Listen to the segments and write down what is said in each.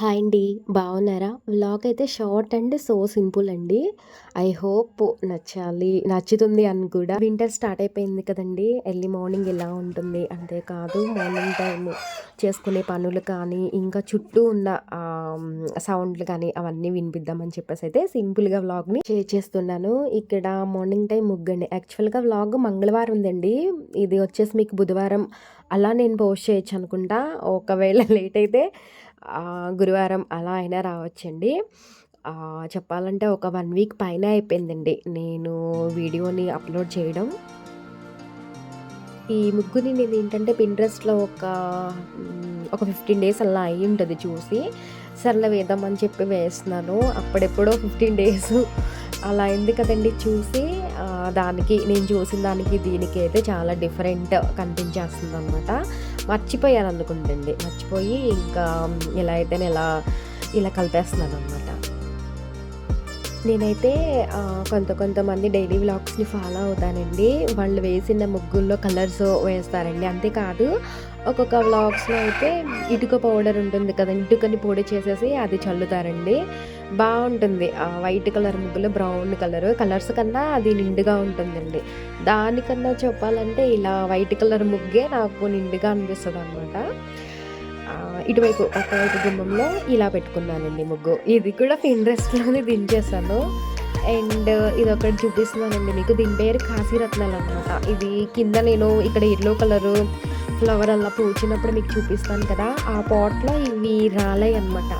Hi అండి. బాగున్నారా? Vlog అయితే షార్ట్ అండ్ సో సింపుల్ అండి. ఐ హోప్ నచ్చాలి నచ్చుతుంది అని కూడా. వింటర్ స్టార్ట్ అయిపోయింది కదండి. ఎర్లీ మార్నింగ్ ఎలా ఉంటుంది? అంతేకాదు మార్నింగ్ టైం చేసుకునే పనులు కానీ ఇంకా చుట్టూ ఉన్న సౌండ్లు కానీ అవన్నీ వినిపిద్దామని చెప్పేసి అయితే సింపుల్గా వ్లాగ్ని షేర్ చేస్తున్నాను. ఇక్కడ మార్నింగ్ టైం ముగ్గండి. యాక్చువల్గా వ్లాగ్ మంగళవారం ఉందండి. ఇది వచ్చేసి మీకు బుధవారం. అలా నేను పోస్ట్ చేయొచ్చు అనుకుంటా. ఒకవేళ లేట్ అయితే గురువారం అలా అయినా రావచ్చండి. చెప్పాలంటే ఒక వన్ వీక్ పైన అయిపోయిందండి. నేను వీడియోని అప్లోడ్ చేయడం. ఈ ముగ్గుని నేను ఏంటంటే పింట్రెస్ట్లో ఒక ఒక ఫిఫ్టీన్ డేస్ అలా అయ్యి ఉంటుంది చూసి సర్లే వేద్దామని చెప్పి వేస్తున్నాను. అప్పుడెప్పుడో ఫిఫ్టీన్ డేస్ అలా అయింది కదండి చూసి దానికి నేను చూసిన దానికి దీనికి అయితే చాలా డిఫరెంట్ కనిపించేస్తుంది అనమాట మర్చిపోయాను అనుకుంటుంది మర్చిపోయి ఇంకా ఎలా అయితే ఇలా ఇలా కలిపేస్తున్నాను అనమాట నేనైతే కొంత కొంతమంది డైలీ వ్లాగ్స్ని ఫాలో అవుతానండి. వాళ్ళు వేసిన ముగ్గుల్లో కలర్స్ వేస్తారండి. అంతేకాదు ఒక్కొక్క వ్లాగ్స్లో అయితే ఇటుక పౌడర్ ఉంటుంది కదా ఇటుకని పొడి చేసేసి అది చల్లుతారండి. బాగుంటుంది. వైట్ కలర్ ముగ్గులు బ్రౌన్ కలర్ కలర్స్ కన్నా అది నిండుగా ఉంటుందండి. దానికన్నా చెప్పాలంటే ఇలా వైట్ కలర్ ముగ్గే నాకు నిండుగా అనిపిస్తుంది అనమాట ఇటువైపు పక్కవైపు గుమ్మంలో ఇలా పెట్టుకున్నానండి ముగ్గు. ఇది కూడా పిండ్రెస్ట్లోనే దించేసాను అండ్ ఇది ఒకటి చూపిస్తున్నానండి మీకు. దీని పేరు కాశీరత్నాలు అనమాట ఇది కింద నేను ఇక్కడ ఎల్లో కలరు ఫ్లవర్ అలా పూచినప్పుడు మీకు చూపిస్తాను కదా ఆ పాట్లో ఇవి రాలే అనమాట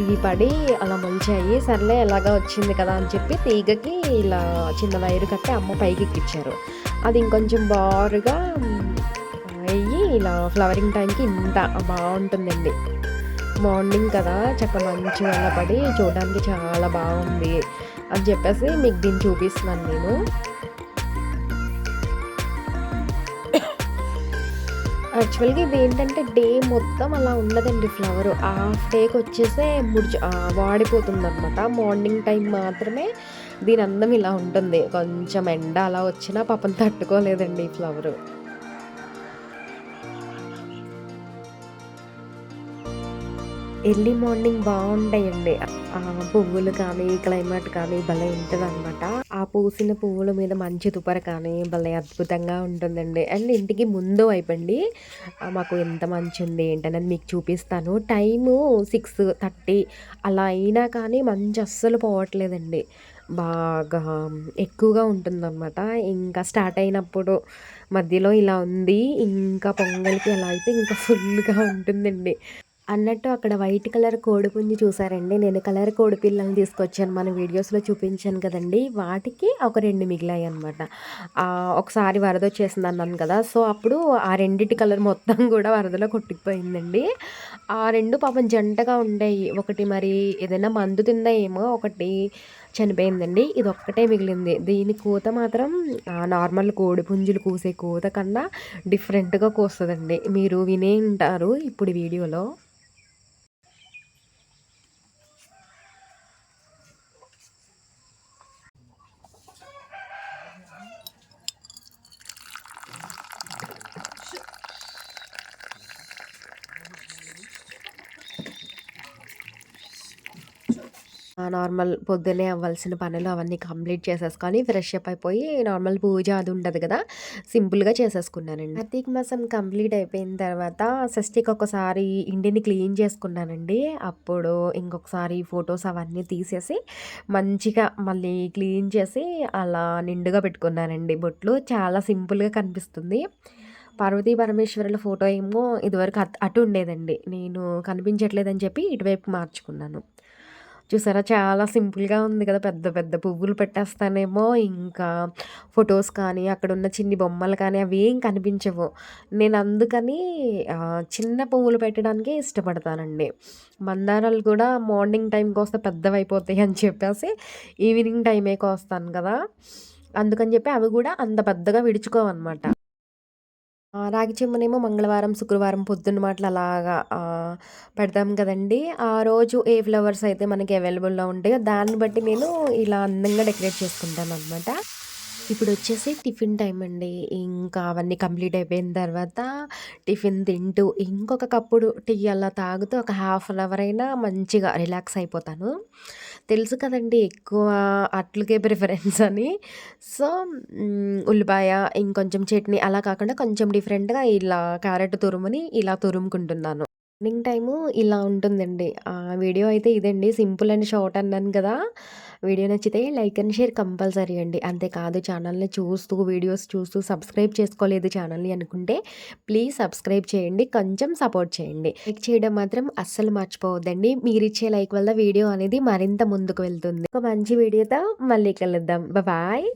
ఇవి పడి అలా మంచాయి సర్లే ఎలాగా వచ్చింది కదా అని చెప్పి తీగకి ఇలా చిన్న వైరు కట్టి అమ్మ పైకి ఎక్కిచ్చారు. అది ఇంకొంచెం బారుగా అయ్యి ఇలా ఫ్లవరింగ్ టైంకి ఇంత బాగుంటుందండి. మార్నింగ్ కదా చక్క మంచి పడి చూడడానికి చాలా బాగుంది అని చెప్పేసి మీకు దీన్ని చూపిస్తున్నాను నేను. యాక్చువల్గా ఇది ఏంటంటే డే మొత్తం అలా ఉండదండి ఫ్లవర్. హాఫ్ డేకి వచ్చేసే ముడిచి వాడిపోతుంది అనమాట మార్నింగ్ టైం మాత్రమే దీని అందం ఇలా ఉంటుంది. కొంచెం ఎండ అలా వచ్చినా పాపం తట్టుకోలేదండి ఈ ఫ్లవరు. ఎర్లీ మార్నింగ్ బాగుంటాయండి ఆ పువ్వులు కానీ క్లైమేట్ కానీ భలే ఉంటుంది అనమాట ఆ పూసిన పువ్వుల మీద మంచి తుపర కానీ భలే అద్భుతంగా ఉంటుందండి. అండ్ ఇంటికి ముందు అయిపోండి మాకు ఎంత మంచి ఉంది ఏంటనేది మీకు చూపిస్తాను. టైము సిక్స్ థర్టీ అలా అయినా కానీ మంచి అస్సలు పోవట్లేదండి. బాగా ఎక్కువగా ఉంటుందన్నమాట. ఇంకా స్టార్ట్ అయినప్పుడు మధ్యలో ఇలా ఉంది ఇంకా పొంగల్కి ఎలా అయితే ఇంకా ఫుల్గా ఉంటుందండి. అన్నట్టు అక్కడ వైట్ కలర్ కోడిపుంజి చూసారండి. నేను కలర్ కోడి పిల్లల్ని తీసుకొచ్చాను. మన వీడియోస్లో చూపించాను కదండి. వాటికి ఒక రెండు మిగిలాయి అనమాట ఒకసారి వరద వచ్చేసింది అన్నాను కదా. సో అప్పుడు ఆ రెండిటి కలర్ మొత్తం కూడా వరదలో కొట్టుకుపోయిందండి. ఆ రెండు పాపం జంటగా ఉండేవి ఒకటి మరి ఏదైనా మందు తిందా ఏమో ఒకటి చనిపోయిందండి. ఇది ఒక్కటే మిగిలింది. దీని కూత మాత్రం నార్మల్ కోడి పుంజులు కూసే కూత కన్నా డిఫరెంట్గా కూస్తుందండి. మీరు వినే ఉంటారు ఇప్పుడు వీడియోలో. నార్మల్ పొద్దునే అవ్వాల్సిన పనులు అవన్నీ కంప్లీట్ చేసేసుకొని ఫ్రెష్ అప్ అయిపోయి నార్మల్ పూజ అది ఉండదు కదా సింపుల్గా చేసేసుకున్నానండి. కార్తీక మాసం కంప్లీట్ అయిపోయిన తర్వాత షష్ఠికి ఒకసారి ఇంటిని క్లీన్ చేసుకున్నానండి. అప్పుడు ఇంకొకసారి ఫొటోస్ అవన్నీ తీసేసి మంచిగా మళ్ళీ క్లీన్ చేసి అలా నిండుగా పెట్టుకున్నానండి. బొట్లు చాలా సింపుల్గా కనిపిస్తుంది. పార్వతీ పరమేశ్వరుల ఫోటో ఏమో ఇదివరకు అటు ఉండేదండి. నేను కనిపించట్లేదని చెప్పి ఇటువైపు మార్చుకున్నాను. చూసారా? చాలా సింపుల్గా ఉంది కదా! పెద్ద పెద్ద పువ్వులు పెట్టేస్తానేమో ఇంకా ఫొటోస్ కానీ అక్కడ ఉన్న చిన్ని బొమ్మలు కానీ అవి ఏం కనిపించవు. నేను అందుకని చిన్న పువ్వులు పెట్టడానికే ఇష్టపడతానండి. మందారాలు కూడా మార్నింగ్ టైం కోస్తే పెద్దవైపోతాయి అని చెప్పేసి ఈవినింగ్ టైమే కోస్తాను కదా! అందుకని చెప్పి అవి కూడా అంత పెద్దగా విడుచుకోవన్నమాట. రాగి చెంబునేమో మంగళవారం, శుక్రవారం పొద్దున్న మాటలు అలాగా పెడతాం కదండీ! ఆ రోజు ఏ ఫ్లవర్స్ అయితే మనకి అవైలబుల్‌లో ఉంటాయో దాన్ని బట్టి నేను ఇలా అందంగా డెకరేట్ చేసుకుంటాను అన్నమాట ఇప్పుడు వచ్చేసి టిఫిన్ టైం అండి. ఇంకా అవన్నీ కంప్లీట్ అయిపోయిన తర్వాత టిఫిన్ తింటూ ఇంకొక కప్పుడు టీ అలా తాగుతూ ఒక హాఫ్ అన్ అవర్ అయినా మంచిగా రిలాక్స్ అయిపోతాను. తెలుసు కదండి ఎక్కువ అట్లకే ప్రిఫరెన్స్ అని. సో, ఉల్లిపాయ, ఇంకొంచెం చట్నీ అలా కాకుండా కొంచెం డిఫరెంట్‌గా ఇలా క్యారెట్ తురుముని ఇలా తురుముకుంటున్నాను. మార్నింగ్ టైము ఇలా ఉంటుందండి. ఆ వీడియో అయితే ఇదండి. సింపుల్ అండ్ షార్ట్ అన్నాను కదా! వీడియో నచ్చితే లైక్ అండ్ షేర్ కంపల్సరీ అండి. అంతేకాదు ఛానల్‌ని చూస్తూ, వీడియోస్ చూస్తూ సబ్స్క్రైబ్ చేసుకోలేదు ఛానల్‌ని అనుకుంటే ప్లీజ్ సబ్స్క్రైబ్ చేయండి. కొంచెం సపోర్ట్ చేయండి. లైక్ చేయడం మాత్రం అస్సలు మర్చిపోవద్దండి. మీరిచ్చే లైక్ వల్ల వీడియో అనేది మరింత ముందుకు వెళ్తుంది. ఒక మంచి వీడియోతో మళ్ళీ కలుద్దాం. బాయ్.